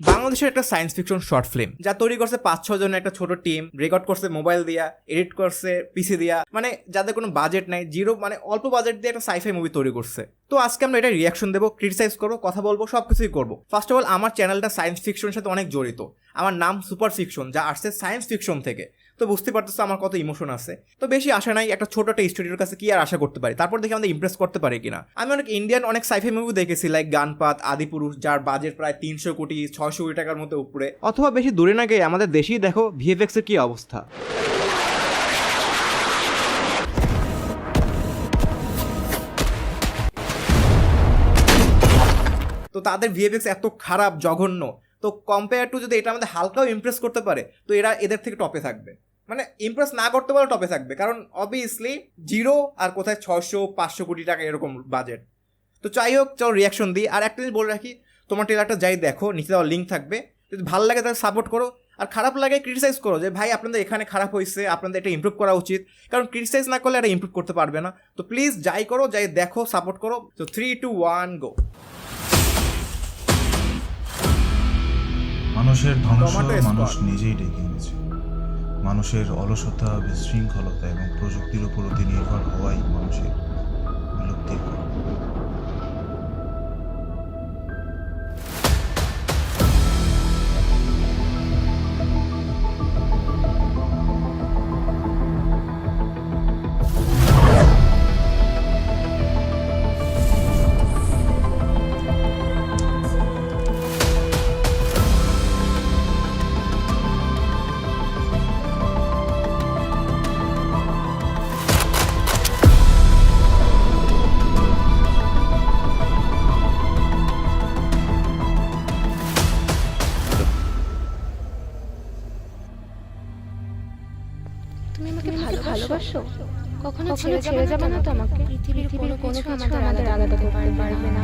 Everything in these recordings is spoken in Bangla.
বাংলাদেশের একটা সায়েন্স ফিকশন শর্ট ফিল্ম যা তৈরি করছে পাঁচ ছ জনের একটা ছোট টিম রেকর্ড করছে মোবাইল দিয়া এডিট করছে পিসি দিয়া মানে যাদের কোনো বাজেট নাই জিরো মানে অল্প বাজেট দিয়ে একটা সাইফাই মুভি তৈরি করছে। তো আজকে আমরা এটা রিয়াকশন দেবো ক্রিটিসাইজ করব, কথা বলব সব কিছুই করব। ফার্স্ট অফ অল আমার চ্যানেলটা সায়েন্স ফিকশনের সাথে অনেক জড়িত। আমার নাম সুপার ফিকশন যা আসছে সায়েন্স ফিকশন থেকে। তো বুঝতে পারতেছো আমার কত ইমোশন আছে। তো বেশি আশা নাই, একটা ছোট একটা স্টুডিওর কাছে কি আর আশা করতে পারি? তারপর দেখি আমাদের ইমপ্রেস করতে পারি কিনা। আমি অনেক ইন্ডিয়ান অনেক সাইফাই মুভি দেখেছি লাইক গানপাত আদিপুরুষ যার বাজেট প্রায় তিনশো কোটি, ছয়শো কোটি টাকার মতো উপরে। অথবা বেশি দূরে না গিয়ে আমাদের দেশেই দেখো ভিএফএক্স এর কি অবস্থা। তো তাদের ভিএফএক্স এত খারাপ, জঘন্য। তো কম্পেয়ার টু যদি এটা আমাদের হালকাও ইমপ্রেস করতে পারে, তো এরা এদের থেকে টপে থাকবে। মানে ইমপ্রেস না করতে পারে টপে থাকবে। কারণ অবভিয়াসলি জিরো আর কোথায় ছশো পাঁচশো কোটি টাকা এরকম বাজেট তো যাই হোক চলো রিয়াকশন দিই। আর একটা জিনিস বলে রাখি তোমার ট্রেলারটা যাই দেখো নিচে দেওয়ার লিঙ্ক থাকবে। যদি ভালো লাগে তাহলে সাপোর্ট করো। আর খারাপ লাগে ক্রিটিসাইজ করো যে ভাই আপনাদের এখানে খারাপ হয়েছে আপনাদের এটা ইমপ্রুভ করা উচিত। কারণ ক্রিটিসাইজ না করলে এটা ইমপ্রুভ করতে পারবে না। তো প্লিজ যাই করো যাই দেখো সাপোর্ট করো। তো থ্রি টু ওয়ান গো মানুষের ধ্বংস মানুষ নিজেই ডেকে এনেছে। মানুষের অলসতা বিশৃঙ্খলতা এবং প্রযুক্তির উপর অতি নির্ভর হওয়াই মানুষের বিলুপ্তির কারণ। ভালোবাসো? কখনো ছেড়ে ছেড়ে যাবে না তো আমাকে পৃথিবীর কোনো কিছু আমাদের আলাদা আলাদা করতে পারবে না।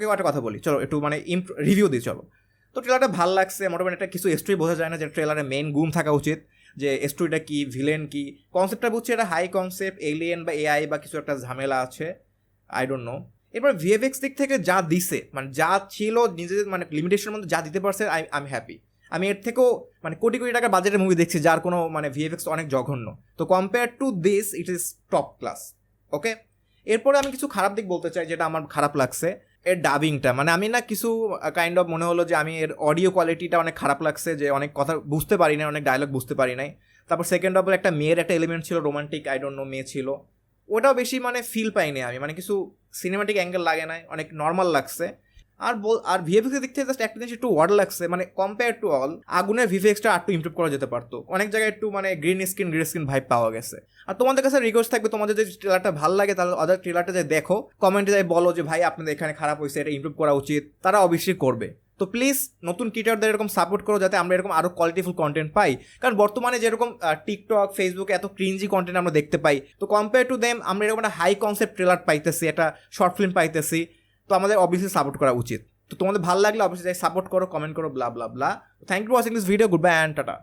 ওকে একটা কথা বলি। চলো একটু মানে রিভিউ দিই, চলো। তো ট্রেলারটা ভালো লাগছে, মোটামুটি একটা কিছু স্টোরি বোঝা যায় না যে ট্রেলারে মেন গুম থাকা উচিত, যে স্টোরিটা কি ভিলেন কি। কনসেপ্টটা বুঝছি এটা হাই কনসেপ্ট এলিয়েন বা এআই বা কিছু একটা ঝামেলা আছে আই ডোন্ট নো এবার ভিএফএক্স দিক থেকে যা দিছে মানে যা ছিল নিজেদের মানে লিমিটেশনের মধ্যে যা দিতে পারছে আই আমি হ্যাপি আমি এর থেকেও মানে কোটি কোটি টাকার বাজেটের মুভি দেখছি, যার কোনো মানে ভিএফএক্স অনেক জঘন্য। তো compare to this it is top class okay এরপরে আমি কিছু খারাপ দিক বলতে চাই, যেটা আমার খারাপ লাগছে। এর ডাবিংটা মানে আমি না কিছু কাইন্ড অফ মনে হলো যে আমি এর অডিও কোয়ালিটিটা অনেক খারাপ লাগছে যে অনেক কথা বুঝতে পারি নাই, অনেক ডায়লগ বুঝতে পারি নাই। তারপর সেকেন্ড অফ একটা মেয়ের একটা এলিমেন্ট ছিল রোমান্টিক আই ডোন্ট নো মেয়ে ছিল। ওটাও বেশি মানে ফিল পাইনি আমি। মানে কিছু সিনেমাটিক অ্যাঙ্গেল লাগে নাই, অনেক নর্মাল লাগছে। আর বল, আর ভিএফএক্স এর দিক থেকে জাস্ট একটা জিনিস একটু ওয়ার্ড লাগছে মানে কম্পেয়ার টু অল আগুনের ভিএফএক্সটা আর একটু ইমপ্রুভ করা যেতে পারতো। অনেক জায়গায় একটু মানে green screen green screen vibe পাওয়া গেছে। আর তোমাদের কাছে রিকোয়েস্ট থাকবে, তোমাদের যদি ট্রেলারটা ভালো লাগে, তাহলে ওদের ট্রেলারটা যে দেখো কমেন্টে যাই বলো যে, ভাই, আপনাদের এখানে খারাপ হয়েছে, এটা ইমপ্রুভ করা উচিত। তারা অবশ্যই করবে। তো প্লিজ নতুন ক্রিয়েটারদের এরকম সাপোর্ট করো, যাতে আমরা এরকম আরও কোয়ালিটিফুল কন্টেন্ট পাই। কারণ বর্তমানে যেরকম টিকটক ফেসবুকে এত ক্রিঞ্জি কন্টেন্ট আমরা দেখতে পাই, তো কম্পেয়ার টু দেম আমরা এরকম একটা হাই কনসেপ্ট ট্রেলার পাইতেছি, একটা শর্ট ফিল্ম পাইতেছি। তো আমাদের অবভিয়াসলি সাপোর্ট করা উচিত। তো তোমাদের ভালো লাগলে অবশ্যই সাপোর্ট করো কমেন্ট করো blah blah blah thank you watching this video good bye and tata